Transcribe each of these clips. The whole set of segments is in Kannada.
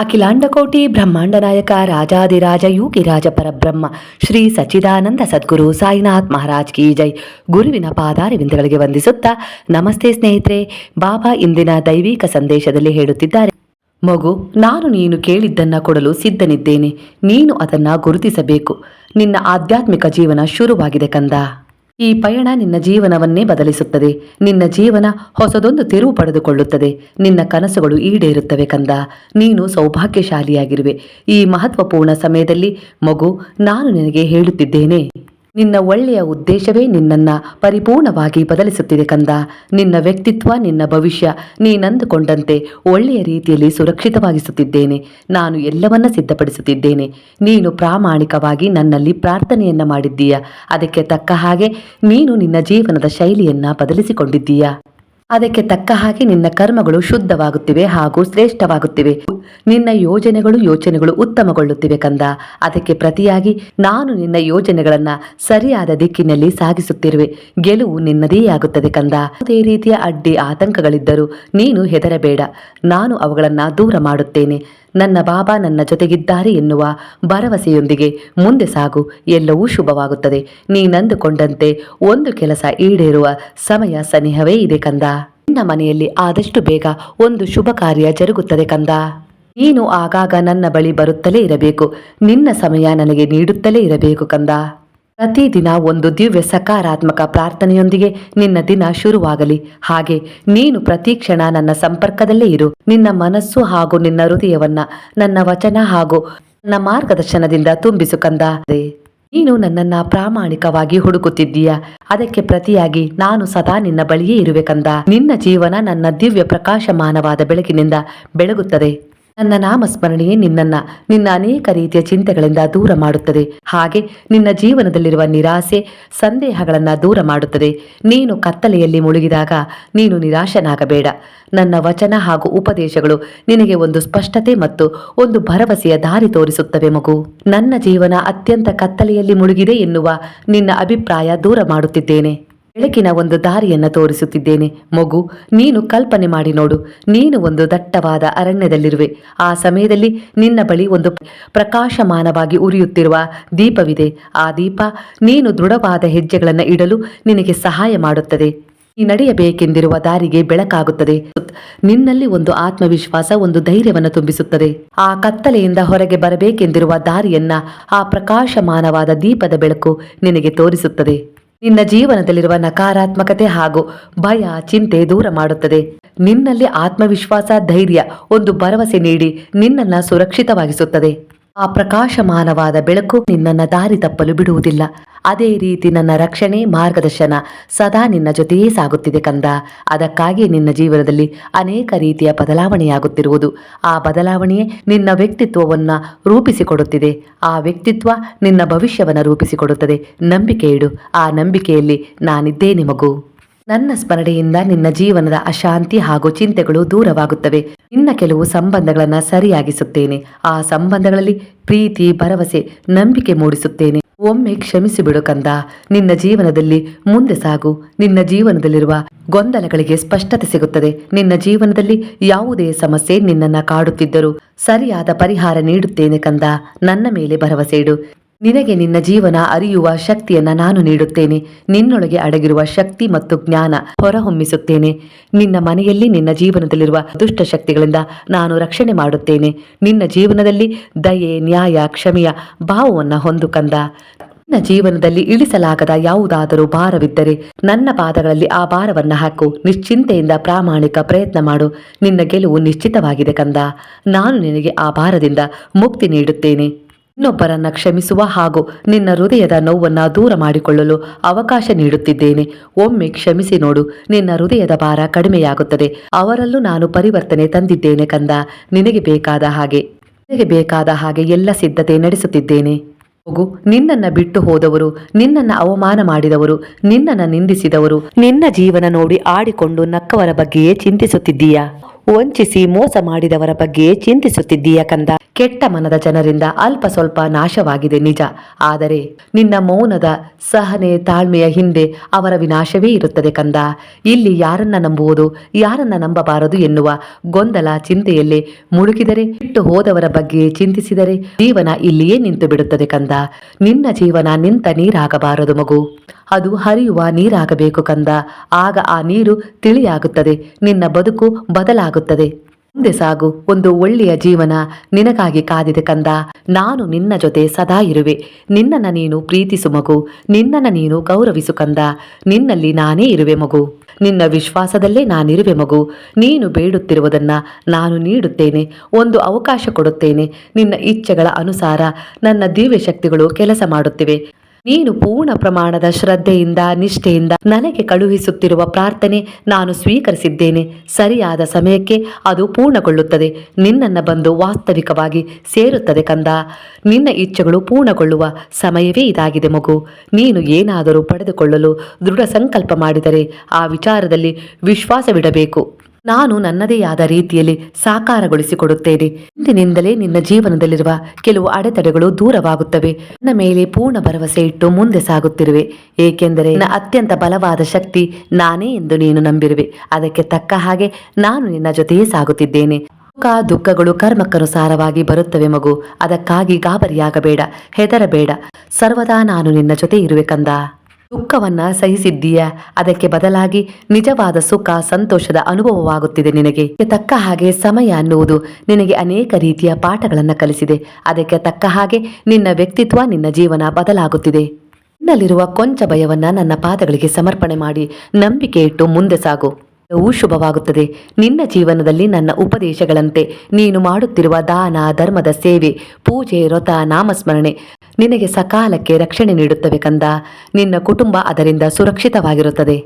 ಅಖಿಲಾಂಡಕೋಟಿ ಬ್ರಹ್ಮಾಂಡ ನಾಯಕ ರಾಜಾದಿರಾಜ ಯೋಗಿರಾಜ ಪರಬ್ರಹ್ಮ, ಶ್ರೀ ಸಚ್ಚಿದಾನಂದ ಸದ್ಗುರು ಸಾಯಿನಾಥ್ ಮಹಾರಾಜ್ ಕಿ ಜೈ. ಗುರುವಿನ ಪಾದಾರವಿಂದಗಳಿಗೆ ವಂದಿಸುತ್ತಾ ನಮಸ್ತೆ ಸ್ನೇಹಿತರೆ, ಬಾಬಾ ಇಂದಿನ ದೈವಿಕ ಸಂದೇಶದಲ್ಲಿ ಹೇಳುತ್ತಿದ್ದಾರೆ. ಮಗು, ನಾನು ನೀನು ಕೇಳಿದ್ದನ್ನ ಕೊಡಲು ಸಿದ್ಧನಿದ್ದೇನೆ. ನೀನು ಅದನ್ನ ಗುರುತಿಸಬೇಕು. ನಿನ್ನ ಆಧ್ಯಾತ್ಮಿಕ ಜೀವನ ಶುರುವಾಗಿದೆ ಕಂದ. ಈ ಪಯಣ ನಿನ್ನ ಜೀವನವನ್ನೇ ಬದಲಿಸುತ್ತದೆ. ನಿನ್ನ ಜೀವನ ಹೊಸದೊಂದು ತಿರುವು ಪಡೆದುಕೊಳ್ಳುತ್ತದೆ. ನಿನ್ನ ಕನಸುಗಳು ಈಡೇರುತ್ತವೆ ಕಂದ. ನೀನು ಸೌಭಾಗ್ಯಶಾಲಿಯಾಗಿರುವೆ. ಈ ಮಹತ್ವಪೂರ್ಣ ಸಮಯದಲ್ಲಿ ಮಗು, ನಾನು ನಿನಗೆ ಹೇಳುತ್ತಿದ್ದೇನೆ. ನಿನ್ನ ಒಳ್ಳೆಯ ಉದ್ದೇಶವೇ ನಿನ್ನನ್ನ ಪರಿಪೂರ್ಣವಾಗಿ ಬದಲಿಸುತ್ತಿದೆ ಕಂದ. ನಿನ್ನ ವ್ಯಕ್ತಿತ್ವ, ನಿನ್ನ ಭವಿಷ್ಯ ನೀನಂದುಕೊಂಡಂತೆ ಒಳ್ಳೆಯ ರೀತಿಯಲ್ಲಿ ಸುರಕ್ಷಿತವಾಗಿಸುತ್ತಿದ್ದೇನೆ. ನಾನು ಎಲ್ಲವನ್ನ ಸಿದ್ಧಪಡಿಸುತ್ತಿದ್ದೇನೆ. ನೀನು ಪ್ರಾಮಾಣಿಕವಾಗಿ ನನ್ನಲ್ಲಿ ಪ್ರಾರ್ಥನೆಯನ್ನ ಮಾಡಿದ್ದೀಯ. ಅದಕ್ಕೆ ತಕ್ಕ ಹಾಗೆ ನೀನು ನಿನ್ನ ಜೀವನದ ಶೈಲಿಯನ್ನ ಬದಲಿಸಿಕೊಂಡಿದ್ದೀಯ. ಅದಕ್ಕೆ ತಕ್ಕ ಹಾಗೆ ನಿನ್ನ ಕರ್ಮಗಳು ಶುದ್ಧವಾಗುತ್ತಿವೆ ಹಾಗೂ ಶ್ರೇಷ್ಠವಾಗುತ್ತಿವೆ. ನಿನ್ನ ಯೋಜನೆಗಳು ಯೋಚನೆಗಳು ಉತ್ತಮಗೊಳ್ಳುತ್ತಿವೆ ಕಂದ. ಅದಕ್ಕೆ ಪ್ರತಿಯಾಗಿ ನಾನು ನಿನ್ನ ಯೋಜನೆಗಳನ್ನ ಸರಿಯಾದ ದಿಕ್ಕಿನಲ್ಲಿ ಸಾಗಿಸುತ್ತಿರುವೆ. ಗೆಲುವು ನಿನ್ನದೇ ಆಗುತ್ತದೆ ಕಂದ. ಯಾವುದೇ ರೀತಿಯ ಅಡ್ಡಿ ಆತಂಕಗಳಿದ್ದರೂ ನೀನು ಹೆದರಬೇಡ. ನಾನು ಅವುಗಳನ್ನ ದೂರ ಮಾಡುತ್ತೇನೆ. ನನ್ನ ಬಾಬಾ ನನ್ನ ಜೊತೆಗಿದ್ದಾರೆ ಎನ್ನುವ ಭರವಸೆಯೊಂದಿಗೆ ಮುಂದೆ ಸಾಗು. ಎಲ್ಲವೂ ಶುಭವಾಗುತ್ತದೆ. ನೀನಂದುಕೊಂಡಂತೆ ಒಂದು ಕೆಲಸ ಈಡೇರುವ ಸಮಯ ಸನಿಹವೇ ಇದೆ ಕಂದ. ನಿನ್ನ ಮನೆಯಲ್ಲಿ ಆದಷ್ಟು ಬೇಗ ಒಂದು ಶುಭ ಕಾರ್ಯ ಜರುಗುತ್ತದೆ ಕಂದ. ನೀನು ಆಗಾಗ ನನ್ನ ಬಳಿ ಬರುತ್ತಲೇ ಇರಬೇಕು. ನಿನ್ನ ಸಮಯ ನನಗೆ ನೀಡುತ್ತಲೇ ಇರಬೇಕು ಕಂದ. ಪ್ರತಿದಿನ ಒಂದು ದಿವ್ಯ ಸಕಾರಾತ್ಮಕ ಪ್ರಾರ್ಥನೆಯೊಂದಿಗೆ ನಿನ್ನ ದಿನ ಶುರುವಾಗಲಿ. ಹಾಗೆ ನೀನು ಪ್ರತಿ ಕ್ಷಣ ನನ್ನ ಸಂಪರ್ಕದಲ್ಲೇ ಇರು. ನಿನ್ನ ಮನಸ್ಸು ಹಾಗೂ ನಿನ್ನ ಹೃದಯವನ್ನ ನನ್ನ ವಚನ ಹಾಗೂ ನನ್ನ ಮಾರ್ಗದರ್ಶನದಿಂದ ತುಂಬಿಸು ಕಂದ. ನೀನು ನನ್ನನ್ನ ಪ್ರಾಮಾಣಿಕವಾಗಿ ಹುಡುಕುತ್ತಿದ್ದೀಯ? ಅದಕ್ಕೆ ಪ್ರತಿಯಾಗಿ ನಾನು ಸದಾ ನಿನ್ನ ಬಳಿಯೇ ಇರುವೆ ಕಂದ. ನಿನ್ನ ಜೀವನ ನನ್ನ ದಿವ್ಯ ಪ್ರಕಾಶಮಾನವಾದ ಬೆಳಕಿನಿಂದ ಬೆಳಗುತ್ತದೆ. ನನ್ನ ನಾಮಸ್ಮರಣೆಯೇ ನಿನ್ನನ್ನ. ನಿನ್ನ ಅನೇಕ ರೀತಿಯ ಚಿಂತೆಗಳಿಂದ ದೂರ ಮಾಡುತ್ತದೆ. ಹಾಗೆ ನಿನ್ನ ಜೀವನದಲ್ಲಿರುವ ನಿರಾಸೆ ಸಂದೇಹಗಳನ್ನ ದೂರ ಮಾಡುತ್ತದೆ. ನೀನು ಕತ್ತಲೆಯಲ್ಲಿ ಮುಳುಗಿದಾಗ ನೀನು ನಿರಾಶನಾಗಬೇಡ. ನನ್ನ ವಚನ ಹಾಗೂ ಉಪದೇಶಗಳು ನಿನಗೆ ಒಂದು ಸ್ಪಷ್ಟತೆ ಮತ್ತು ಒಂದು ಭರವಸೆಯ ದಾರಿ ತೋರಿಸುತ್ತವೆ ಮಗು. ನನ್ನ ಜೀವನ ಅತ್ಯಂತ ಕತ್ತಲೆಯಲ್ಲಿ ಮುಳುಗಿದೆ ಎನ್ನುವ ನಿನ್ನ ಅಭಿಪ್ರಾಯ ದೂರ ಮಾಡುತ್ತಿದ್ದೇನೆ. ಬೆಳಕಿನ ಒಂದು ದಾರಿಯನ್ನ ತೋರಿಸುತ್ತಿದ್ದೇನೆ. ಮಗು, ನೀನು ಕಲ್ಪನೆ ಮಾಡಿ ನೋಡು. ನೀನು ಒಂದು ದಟ್ಟವಾದ ಅರಣ್ಯದಲ್ಲಿರುವೆ. ಆ ಸಮಯದಲ್ಲಿ ನಿನ್ನ ಬಳಿ ಒಂದು ಪ್ರಕಾಶಮಾನವಾಗಿ ಉರಿಯುತ್ತಿರುವ ದೀಪವಿದೆ. ಆ ದೀಪ ನೀನು ದೃಢವಾದ ಹೆಜ್ಜೆಗಳನ್ನು ಇಡಲು ನಿನಗೆ ಸಹಾಯ ಮಾಡುತ್ತದೆ. ನೀ ನಡೆಯಬೇಕೆಂದಿರುವ ದಾರಿಗೆ ಬೆಳಕಾಗುತ್ತದೆ. ನಿನ್ನಲ್ಲಿ ಒಂದು ಆತ್ಮವಿಶ್ವಾಸ, ಒಂದು ಧೈರ್ಯವನ್ನು ತುಂಬಿಸುತ್ತದೆ. ಆ ಕತ್ತಲೆಯಿಂದ ಹೊರಗೆ ಬರಬೇಕೆಂದಿರುವ ದಾರಿಯನ್ನ ಆ ಪ್ರಕಾಶಮಾನವಾದ ದೀಪದ ಬೆಳಕು ನಿನಗೆ ತೋರಿಸುತ್ತದೆ. ನಿನ್ನ ಜೀವನದಲ್ಲಿರುವ ನಕಾರಾತ್ಮಕತೆ ಹಾಗೂ ಭಯ, ಚಿಂತೆ ದೂರ ಮಾಡುತ್ತದೆ. ನಿನ್ನಲ್ಲಿ ಆತ್ಮವಿಶ್ವಾಸ, ಧೈರ್ಯ, ಒಂದು ಭರವಸೆ ನೀಡಿ ನಿನ್ನನ್ನ ಸುರಕ್ಷಿತವಾಗಿಸುತ್ತದೆ. ಆ ಪ್ರಕಾಶಮಾನವಾದ ಬೆಳಕು ನಿನ್ನನ್ನ ದಾರಿ ತಪ್ಪಲು ಬಿಡುವುದಿಲ್ಲ. ಅದೇ ರೀತಿ ನನ್ನ ರಕ್ಷಣೆ, ಮಾರ್ಗದರ್ಶನ ಸದಾ ನಿನ್ನ ಜೊತೆಯೇ ಸಾಗುತ್ತಿದೆ ಕಂದ. ಅದಕ್ಕಾಗಿ ನಿನ್ನ ಜೀವನದಲ್ಲಿ ಅನೇಕ ರೀತಿಯ ಬದಲಾವಣೆಯಾಗುತ್ತಿರುವುದು. ಆ ಬದಲಾವಣೆಯೇ ನಿನ್ನ ವ್ಯಕ್ತಿತ್ವವನ್ನು ರೂಪಿಸಿಕೊಡುತ್ತಿದೆ. ಆ ವ್ಯಕ್ತಿತ್ವ ನಿನ್ನ ಭವಿಷ್ಯವನ್ನು ರೂಪಿಸಿಕೊಡುತ್ತದೆ. ನಂಬಿಕೆ ಇಡು. ಆ ನಂಬಿಕೆಯಲ್ಲಿ ನಾನಿದ್ದೇನೆ ಮಗು ನನ್ನ ಸ್ಮರಣೆಯಿಂದ ನಿನ್ನ ಜೀವನದ ಅಶಾಂತಿ ಹಾಗೂ ಚಿಂತೆಗಳು ದೂರವಾಗುತ್ತವೆ. ನಿನ್ನ ಕೆಲವು ಸಂಬಂಧಗಳನ್ನು ಸರಿಯಾಗಿಸುತ್ತೇನೆ. ಆ ಸಂಬಂಧಗಳಲ್ಲಿ ಪ್ರೀತಿ, ಭರವಸೆ, ನಂಬಿಕೆ ಮೂಡಿಸುತ್ತೇನೆ. ಒಮ್ಮೆ ಕ್ಷಮಿಸಿ ಬಿಡು ಕಂದ. ನಿನ್ನ ಜೀವನದಲ್ಲಿ ಮುಂದೆ ಸಾಗು. ನಿನ್ನ ಜೀವನದಲ್ಲಿರುವ ಗೊಂದಲಗಳಿಗೆ ಸ್ಪಷ್ಟತೆ ಸಿಗುತ್ತದೆ. ನಿನ್ನ ಜೀವನದಲ್ಲಿ ಯಾವುದೇ ಸಮಸ್ಯೆ ನಿನ್ನನ್ನ ಕಾಡುತ್ತಿದ್ದರೂ ಸರಿಯಾದ ಪರಿಹಾರ ನೀಡುತ್ತೇನೆ ಕಂದ. ನನ್ನ ಮೇಲೆ ಭರವಸೆ ಇಡು. ನಿನಗೆ ನಿನ್ನ ಜೀವನ ಅರಿಯುವ ಶಕ್ತಿಯನ್ನ ನಾನು ನೀಡುತ್ತೇನೆ. ನಿನ್ನೊಳಗೆ ಅಡಗಿರುವ ಶಕ್ತಿ ಮತ್ತು ಜ್ಞಾನ ಹೊರಹೊಮ್ಮಿಸುತ್ತೇನೆ. ನಿನ್ನ ಮನೆಯಲ್ಲಿ ನಿನ್ನ ಜೀವನದಲ್ಲಿರುವ ದುಷ್ಟ ಶಕ್ತಿಗಳಿಂದ ನಾನು ರಕ್ಷಣೆ ಮಾಡುತ್ತೇನೆ. ನಿನ್ನ ಜೀವನದಲ್ಲಿ ದಯೆ, ನ್ಯಾಯ, ಕ್ಷಮೆಯ ಭಾವವನ್ನ ಹೊಂದು ಕಂದ. ನಿನ್ನ ಜೀವನದಲ್ಲಿ ಇಳಿಸಲಾಗದ ಯಾವುದಾದರೂ ಭಾರವಿದ್ದರೆ ನನ್ನ ಪಾದಗಳಲ್ಲಿ ಆ ಭಾರವನ್ನ ಹಾಕು. ನಿಶ್ಚಿಂತೆಯಿಂದ ಪ್ರಾಮಾಣಿಕ ಪ್ರಯತ್ನ ಮಾಡು. ನಿನ್ನ ಗೆಲುವು ನಿಶ್ಚಿತವಾಗಿದೆ ಕಂದ. ನಾನು ನಿನಗೆ ಆ ಭಾರದಿಂದ ಮುಕ್ತಿ ನೀಡುತ್ತೇನೆ. ಇನ್ನೊಬ್ಬರನ್ನ ಕ್ಷಮಿಸುವ ಹಾಗೂ ನಿನ್ನ ಹೃದಯದ ನೋವನ್ನ ದೂರ ಮಾಡಿಕೊಳ್ಳಲು ಅವಕಾಶ ನೀಡುತ್ತಿದ್ದೇನೆ. ಒಮ್ಮೆ ಕ್ಷಮಿಸಿ ನೋಡು, ನಿನ್ನ ಹೃದಯದ ಭಾರ ಕಡಿಮೆಯಾಗುತ್ತದೆ. ಅವರಲ್ಲೂ ನಾನು ಪರಿವರ್ತನೆ ತಂದಿದ್ದೇನೆ ಕಂದ. ನಿನಗೆ ಬೇಕಾದ ಹಾಗೆ, ನಿನಗೆ ಬೇಕಾದ ಹಾಗೆ ಎಲ್ಲ ಸಿದ್ಧತೆ ನಡೆಸುತ್ತಿದ್ದೇನೆ. ಹೋಗು, ನಿನ್ನನ್ನ ಬಿಟ್ಟು ಹೋದವರು, ನಿನ್ನನ್ನ ಅವಮಾನ ಮಾಡಿದವರು, ನಿನ್ನನ್ನ ನಿಂದಿಸಿದವರು, ನಿನ್ನ ಜೀವನ ನೋಡಿ ಆಡಿಕೊಂಡು ನಕ್ಕವರ ಬಗ್ಗೆಯೇ ಚಿಂತಿಸುತ್ತಿದ್ದೀಯಾ? ವಂಚಿಸಿ ಮೋಸ ಮಾಡಿದವರ ಬಗ್ಗೆ ಚಿಂತಿಸುತ್ತಿದ್ದೀಯ ಕಂದ? ಕೆಟ್ಟ ಮನದ ಜನರಿಂದ ಅಲ್ಪ ಸ್ವಲ್ಪ ನಾಶವಾಗಿದೆ ನಿಜ. ಆದರೆ ನಿನ್ನ ಮೌನದ ಸಹನೆ ತಾಳ್ಮೆಯ ಹಿಂದೆ ಅವರ ವಿನಾಶವೇ ಇರುತ್ತದೆ ಕಂದ. ಇಲ್ಲಿ ಯಾರನ್ನ ನಂಬುವುದು, ಯಾರನ್ನ ನಂಬಬಾರದು ಎನ್ನುವ ಗೊಂದಲ ಚಿಂತೆಯಲ್ಲೇ ಮುಳುಗಿದರೆ, ಬಿಟ್ಟು ಹೋದವರ ಬಗ್ಗೆ ಚಿಂತಿಸಿದರೆ ಜೀವನ ಇಲ್ಲಿಯೇ ನಿಂತು ಬಿಡುತ್ತದೆ ಕಂದ. ನಿನ್ನ ಜೀವನ ನಿಂತ ನೀರಾಗಬಾರದು ಮಗು. ಅದು ಹರಿಯುವ ನೀರಾಗಬೇಕು ಕಂದ. ಆಗ ಆ ನೀರು ತಿಳಿಯಾಗುತ್ತದೆ. ನಿನ್ನ ಬದುಕು ಬದಲಾಗುತ್ತದೆ. ಮುಂದೆ ಸಾಗು. ಒಂದು ಒಳ್ಳೆಯ ಜೀವನ ನಿನಗಾಗಿ ಕಾದಿದೆ ಕಂದ. ನಾನು ನಿನ್ನ ಜೊತೆ ಸದಾ ಇರುವೆ. ನಿನ್ನನ್ನ ನೀನು ಪ್ರೀತಿಸು ಮಗು. ನಿನ್ನನ್ನ ನೀನು ಗೌರವಿಸು ಕಂದ. ನಿನ್ನಲ್ಲಿ ನಾನೇ ಇರುವೆ ಮಗು. ನಿನ್ನ ವಿಶ್ವಾಸದಲ್ಲೇ ನಾನಿರುವೆ ಮಗು. ನೀನು ಬೇಡುತ್ತಿರುವುದನ್ನ ನಾನು ನೀಡುತ್ತೇನೆ. ಒಂದು ಅವಕಾಶ ಕೊಡುತ್ತೇನೆ. ನಿನ್ನ ಇಚ್ಛೆಗಳ ಅನುಸಾರ ನನ್ನ ದಿವ್ಯ ಶಕ್ತಿಗಳು ಕೆಲಸ ಮಾಡುತ್ತಿವೆ. ನೀನು ಪೂರ್ಣ ಪ್ರಮಾಣದ ಶ್ರದ್ಧೆಯಿಂದ, ನಿಷ್ಠೆಯಿಂದ ನನಗೆ ಕಳುಹಿಸುತ್ತಿರುವ ಪ್ರಾರ್ಥನೆ ನಾನು ಸ್ವೀಕರಿಸಿದ್ದೇನೆ. ಸರಿಯಾದ ಸಮಯಕ್ಕೆ ಅದು ಪೂರ್ಣಗೊಳ್ಳುತ್ತದೆ. ನಿನ್ನನ್ನು ಬಂದು ವಾಸ್ತವಿಕವಾಗಿ ಸೇರುತ್ತದೆ ಕಂದ. ನಿನ್ನ ಇಚ್ಛೆಗಳು ಪೂರ್ಣಗೊಳ್ಳುವ ಸಮಯವೇ ಇದಾಗಿದೆ ಮಗು. ನೀನು ಏನಾದರೂ ಪಡೆದುಕೊಳ್ಳಲು ದೃಢ ಸಂಕಲ್ಪ ಮಾಡಿದರೆ ಆ ವಿಚಾರದಲ್ಲಿ ವಿಶ್ವಾಸವಿಡಬೇಕು. ನಾನು ನನ್ನದೇ ಆದ ರೀತಿಯಲ್ಲಿ ಸಾಕಾರಗೊಳಿಸಿಕೊಡುತ್ತೇನೆ. ಇಂದಿನಿಂದಲೇ ನಿನ್ನ ಜೀವನದಲ್ಲಿರುವ ಕೆಲವು ಅಡೆತಡೆಗಳು ದೂರವಾಗುತ್ತವೆ. ನನ್ನ ಮೇಲೆ ಪೂರ್ಣ ಭರವಸೆ ಇಟ್ಟು ಮುಂದೆ ಸಾಗುತ್ತಿರುವೆ. ಏಕೆಂದರೆ ನನ್ನ ಅತ್ಯಂತ ಬಲವಾದ ಶಕ್ತಿ ನಾನೇ ಎಂದು ನೀನು ನಂಬಿರುವೆ. ಅದಕ್ಕೆ ತಕ್ಕ ಹಾಗೆ ನಾನು ನಿನ್ನ ಜೊತೆಯೇ ಸಾಗುತ್ತಿದ್ದೇನೆ. ಸುಖ, ದುಃಖಗಳು ಕರ್ಮಕ್ಕನುಸಾರವಾಗಿ ಬರುತ್ತವೆ ಮಗು. ಅದಕ್ಕಾಗಿ ಗಾಬರಿಯಾಗಬೇಡ, ಹೆದರಬೇಡ. ಸರ್ವದಾ ನಾನು ನಿನ್ನ ಜೊತೆ ಇರುವೆ ಕಂದ. ದುಃಖವನ್ನ ಸಹಿಸಿದ್ದೀಯ? ಅದಕ್ಕೆ ಬದಲಾಗಿ ನಿಜವಾದ ಸುಖ, ಸಂತೋಷದ ಅನುಭವವಾಗುತ್ತಿದೆ ನಿನಗೆ. ತಕ್ಕ ಹಾಗೆ ಸಮಯ ಅನ್ನುವುದು ನಿನಗೆ ಅನೇಕ ರೀತಿಯ ಪಾಠಗಳನ್ನು ಕಲಿಸಿದೆ. ಅದಕ್ಕೆ ತಕ್ಕ ಹಾಗೆ ನಿನ್ನ ವ್ಯಕ್ತಿತ್ವ, ನಿನ್ನ ಜೀವನ ಬದಲಾಗುತ್ತಿದೆ. ನಿನ್ನಲ್ಲಿರುವ ಕೊಂಚ ಭಯವನ್ನ ನನ್ನ ಪಾದಗಳಿಗೆ ಸಮರ್ಪಣೆ ಮಾಡಿ, ನಂಬಿಕೆ ಇಟ್ಟು ಮುಂದೆ ಸಾಗು. ಶುಭವಾಗುತ್ತದೆ. ನಿನ್ನ ಜೀವನದಲ್ಲಿ ನನ್ನ ಉಪದೇಶಗಳಂತೆ ನೀನು ಮಾಡುತ್ತಿರುವ ದಾನ, ಧರ್ಮದ ಸೇವೆ, ಪೂಜೆ, ವ್ರತ, ನಾಮಸ್ಮರಣೆ ನಿನಗೆ ಸಕಾಲಕ್ಕೆ ರಕ್ಷಣೆ ನೀಡುತ್ತವೆ ಕಂದ. ನಿನ್ನ ಕುಟುಂಬ ಅದರಿಂದ ಸುರಕ್ಷಿತವಾಗಿರುತ್ತದೆ.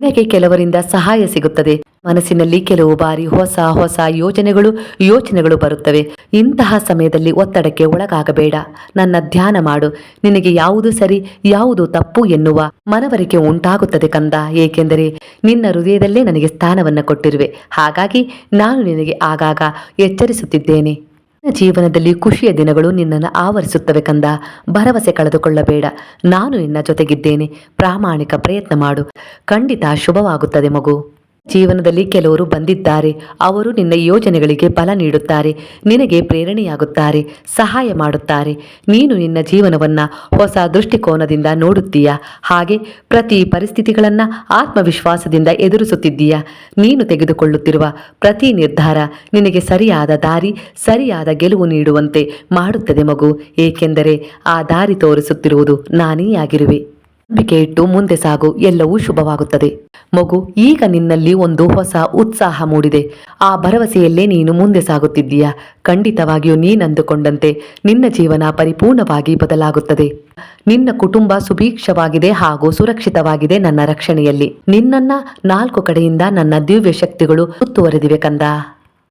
ನಿನಗೆ ಕೆಲವರಿಂದ ಸಹಾಯ ಸಿಗುತ್ತದೆ. ಮನಸ್ಸಿನಲ್ಲಿ ಕೆಲವು ಬಾರಿ ಹೊಸ ಹೊಸ ಯೋಜನೆಗಳು, ಯೋಚನೆಗಳು ಬರುತ್ತವೆ. ಇಂತಹ ಸಮಯದಲ್ಲಿ ಒತ್ತಡಕ್ಕೆ ಒಳಗಾಗಬೇಡ. ನನ್ನ ಧ್ಯಾನ ಮಾಡು. ನಿನಗೆ ಯಾವುದು ಸರಿ, ಯಾವುದು ತಪ್ಪು ಎನ್ನುವ ಮನವರಿಕೆ ಉಂಟಾಗುತ್ತದೆ ಕಂದ. ಏಕೆಂದರೆ ನಿನ್ನ ಹೃದಯದಲ್ಲೇ ನನಗೆ ಸ್ಥಾನವನ್ನು ಕೊಟ್ಟಿರುವೆ. ಹಾಗಾಗಿ ನಾನು ನಿನಗೆ ಆಗಾಗ ಎಚ್ಚರಿಸುತ್ತಿದ್ದೇನೆ. ಜೀವನದಲ್ಲಿ ಖುಷಿಯ ದಿನಗಳು ನಿನ್ನನ್ನು ಆವರಿಸುತ್ತವೆ ಕಂದ. ಭರವಸೆ ಕಳೆದುಕೊಳ್ಳಬೇಡ. ನಾನು ನಿನ್ನ ಜೊತೆಗಿದ್ದೇನೆ. ಪ್ರಾಮಾಣಿಕ ಪ್ರಯತ್ನ ಮಾಡು. ಖಂಡಿತ ಶುಭವಾಗುತ್ತದೆ ಮಗು. ಜೀವನದಲ್ಲಿ ಕೆಲವರು ಬಂದಿದ್ದಾರೆ. ಅವರು ನಿನ್ನ ಯೋಜನೆಗಳಿಗೆ ಬಲ ನೀಡುತ್ತಾರೆ. ನಿನಗೆ ಪ್ರೇರಣೆಯಾಗುತ್ತಾರೆ. ಸಹಾಯ ಮಾಡುತ್ತಾರೆ. ನೀನು ನಿನ್ನ ಜೀವನವನ್ನ ಹೊಸ ದೃಷ್ಟಿಕೋನದಿಂದ ನೋಡುತ್ತೀಯ. ಹಾಗೆ ಪ್ರತಿ ಪರಿಸ್ಥಿತಿಗಳನ್ನ ಆತ್ಮವಿಶ್ವಾಸದಿಂದ ಎದುರಿಸುತ್ತಿದ್ದೀಯ. ನೀನು ತೆಗೆದುಕೊಳ್ಳುತ್ತಿರುವ ಪ್ರತಿ ನಿರ್ಧಾರ ನಿನಗೆ ಸರಿಯಾದ ದಾರಿ, ಸರಿಯಾದ ಗೆಲುವು ನೀಡುವಂತೆ ಮಾಡುತ್ತದೆ ಮಗು. ಏಕೆಂದರೆ ಆ ದಾರಿ ತೋರಿಸುತ್ತಿರುವುದು ನಾನೇ ಆಗಿರುವೆ. ನಂಬಿಕೆ ಇಟ್ಟು ಮುಂದೆ ಸಾಗು, ಎಲ್ಲವೂ ಶುಭವಾಗುತ್ತದೆ. ಮಗು, ಈಗ ನಿನ್ನಲ್ಲಿ ಒಂದು ಹೊಸ ಉತ್ಸಾಹ ಮೂಡಿದೆ. ಆ ಭರವಸೆಯಲ್ಲೇ ನೀನು ಮುಂದೆ ಸಾಗುತ್ತಿದ್ದೀಯ? ಖಂಡಿತವಾಗಿಯೂ ನೀನಂದುಕೊಂಡಂತೆ ನಿನ್ನ ಜೀವನ ಪರಿಪೂರ್ಣವಾಗಿ ಬದಲಾಗುತ್ತದೆ. ನಿನ್ನ ಕುಟುಂಬ ಸುಭೀಕ್ಷವಾಗಿದೆ ಹಾಗೂ ಸುರಕ್ಷಿತವಾಗಿದೆ ನನ್ನ ರಕ್ಷಣೆಯಲ್ಲಿ. ನಿನ್ನನ್ನ ನಾಲ್ಕು ಕಡೆಯಿಂದ ನನ್ನ ದಿವ್ಯ ಶಕ್ತಿಗಳು ಸುತ್ತುವರೆದಿವೆ ಕಂದ.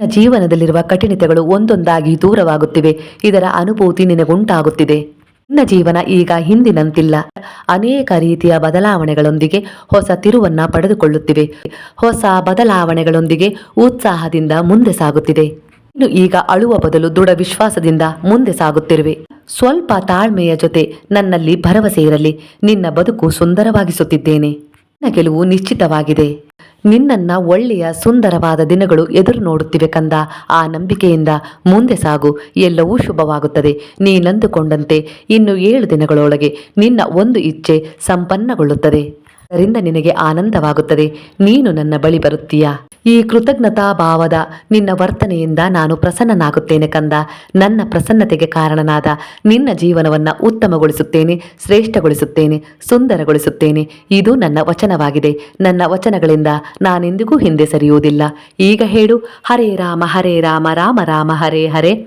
ನಿನ್ನ ಜೀವನದಲ್ಲಿರುವ ಕಠಿಣತೆಗಳು ಒಂದೊಂದಾಗಿ ದೂರವಾಗುತ್ತಿವೆ. ಇದರ ಅನುಭೂತಿ ನಿನಗುಂಟಾಗುತ್ತಿದೆ. ನಿನ್ನ ಜೀವನ ಈಗ ಹಿಂದಿನಂತಿಲ್ಲ. ಅನೇಕ ರೀತಿಯ ಬದಲಾವಣೆಗಳೊಂದಿಗೆ ಹೊಸ ತಿರುವನ್ನ ಪಡೆದುಕೊಳ್ಳುತ್ತಿವೆ. ಹೊಸ ಬದಲಾವಣೆಗಳೊಂದಿಗೆ ಉತ್ಸಾಹದಿಂದ ಮುಂದೆ ಸಾಗುತ್ತಿದೆ. ಇನ್ನು ಈಗ ಅಳುವ ಬದಲು ದೃಢ ವಿಶ್ವಾಸದಿಂದ ಮುಂದೆ ಸಾಗುತ್ತಿರುವೆ. ಸ್ವಲ್ಪ ತಾಳ್ಮೆಯ ಜೊತೆ ನನ್ನಲ್ಲಿ ಭರವಸೆ ಇರಲಿ. ನಿನ್ನ ಬದುಕು ಸುಂದರವಾಗಿಸುತ್ತಿದ್ದೇನೆ. ನಿನ್ನ ಗೆಲುವು ನಿಶ್ಚಿತವಾಗಿದೆ. ನಿನ್ನನ್ನ ಒಳ್ಳೆಯ ಸುಂದರವಾದ ದಿನಗಳು ಎದುರು ನೋಡುತ್ತಿವೆ ಕಂದ. ಆ ನಂಬಿಕೆಯಿಂದ ಮುಂದೆ ಸಾಗು. ಎಲ್ಲವೂ ಶುಭವಾಗುತ್ತದೆ. ನೀನಂದುಕೊಂಡಂತೆ ಇನ್ನು ಏಳು ದಿನಗಳೊಳಗೆ ನಿನ್ನ ಒಂದು ಇಚ್ಛೆ ಸಂಪನ್ನಗೊಳ್ಳುತ್ತದೆ. ಅದರಿಂದ ನಿನಗೆ ಆನಂದವಾಗುತ್ತದೆ. ನೀನು ನನ್ನ ಬಳಿ ಬರುತ್ತೀಯಾ? ಈ ಕೃತಜ್ಞತಾ ಭಾವದ ನಿನ್ನ ವರ್ತನೆಯಿಂದ ನಾನು ಪ್ರಸನ್ನನಾಗುತ್ತೇನೆ ಕಂದ. ನನ್ನ ಪ್ರಸನ್ನತೆಗೆ ಕಾರಣನಾದ ನಿನ್ನ ಜೀವನವನ್ನು ಉತ್ತಮಗೊಳಿಸುತ್ತೇನೆ, ಶ್ರೇಷ್ಠಗೊಳಿಸುತ್ತೇನೆ, ಸುಂದರಗೊಳಿಸುತ್ತೇನೆ. ಇದು ನನ್ನ ವಚನವಾಗಿದೆ. ನನ್ನ ವಚನಗಳಿಂದ ನಾನೆಂದಿಗೂ ಹಿಂದೆ ಸರಿಯುವುದಿಲ್ಲ. ಈಗ ಹೇಳು, ಹರೇ ರಾಮ ಹರೇ ರಾಮ ರಾಮ ರಾಮ, ಹರೇ ಹರೇ.